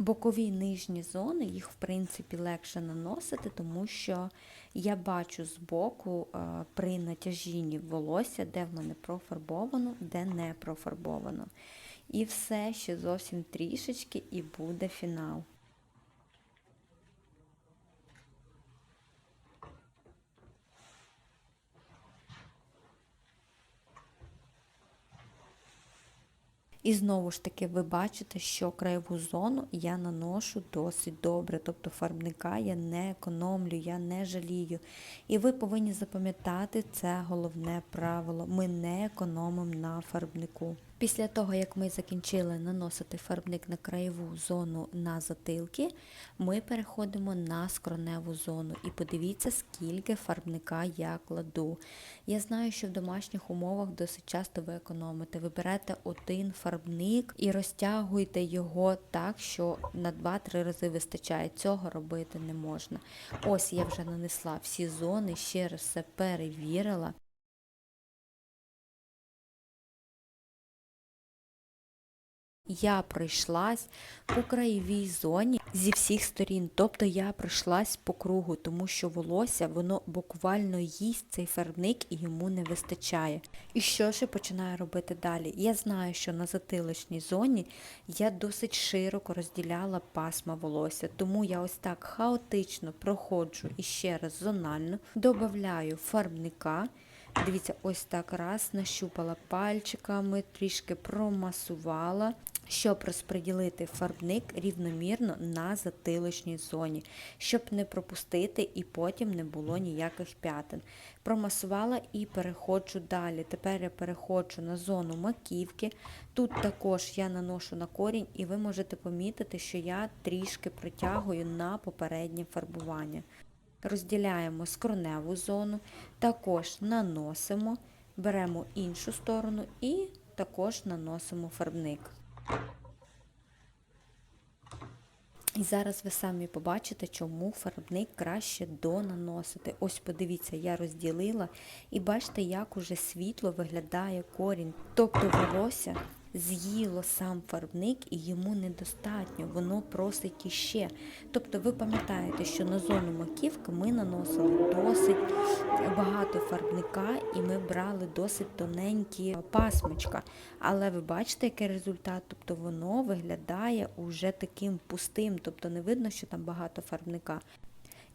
Бокові нижні зони, їх в принципі легше наносити, тому що я бачу збоку е, при натяжінні волосся, де воно мене профарбовано, де не профарбовано. І все ще зовсім трішечки, і буде фінал. І знову ж таки, ви бачите, що краєву зону я наношу досить добре, тобто фарбника я не економлю, я не жалію. І ви повинні запам'ятати це головне правило. Ми не економимо на фарбнику. Після того, як ми закінчили наносити фарбник на краєву зону на затилки, ми переходимо на скроневу зону. І подивіться, скільки фарбника я кладу. Я знаю, що в домашніх умовах досить часто ви економите. Ви берете один фарбник і розтягуєте його так, що на 2-3 рази вистачає. Цього робити не можна. Ось я вже нанесла всі зони, ще раз все перевірила. Я пройшлась по краєвій зоні зі всіх сторін, тобто я пройшлась по кругу, тому що волосся воно буквально їсть цей фарбник і йому не вистачає. І що ж я починаю робити далі? Я знаю, що на затилочній зоні я досить широко розділяла пасма волосся, тому я ось так хаотично проходжу і ще раз зонально, додаю фарбника. Дивіться, ось так раз нащупала пальчиками, трішки промасувала, щоб розподілити фарбник рівномірно на затилочній зоні, щоб не пропустити і потім не було ніяких п'ятин. Промасувала і переходжу далі. Тепер я переходжу на зону маківки. Тут також я наношу на корінь, і ви можете помітити, що я трішки протягую на попереднє фарбування. Розділяємо скроневу зону, також наносимо, беремо іншу сторону і також наносимо фарбник. І зараз ви самі побачите, чому фарбник краще донаносити. Ось подивіться, я розділила і бачите, як уже світло виглядає корінь. Тобто волосся з'їло сам фарбник і йому недостатньо, воно просить іще. Тобто ви пам'ятаєте, що на зону маківки ми наносили досить багато фарбника і ми брали досить тоненькі пасмочка. Але ви бачите, який результат? Тобто воно виглядає уже таким пустим, тобто не видно, що там багато фарбника.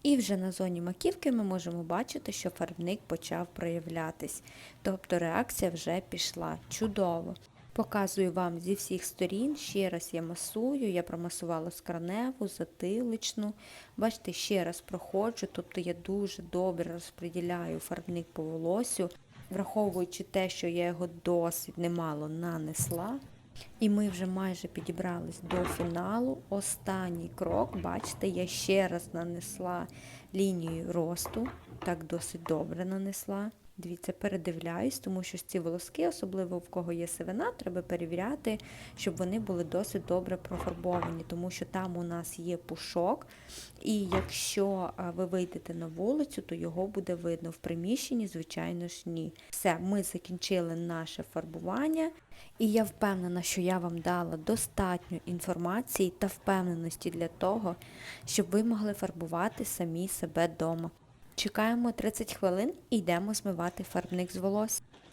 І вже на зоні маківки ми можемо бачити, що фарбник почав проявлятись. Тобто реакція вже пішла. Чудово! Показую вам зі всіх сторін, ще раз я масую, я промасувала скраневу, затиличну. Бачите, ще раз проходжу, тобто я дуже добре розподіляю фарбник по волосю, враховуючи те, що я його досить немало нанесла. І ми вже майже підібрались до фіналу. Останній крок, бачите, я ще раз нанесла лінію росту, так досить добре нанесла. Дивіться, передивляюсь, тому що ці волоски, особливо в кого є сивина, треба перевіряти, щоб вони були досить добре профарбовані, тому що там у нас є пушок, і якщо ви вийдете на вулицю, то його буде видно в приміщенні, звичайно ж, ні. Все, ми закінчили наше фарбування, і я впевнена, що я вам дала достатньо інформації та впевненості для того, щоб ви могли фарбувати самі себе вдома. Чекаємо 30 хвилин і йдемо змивати фарбник з волосся.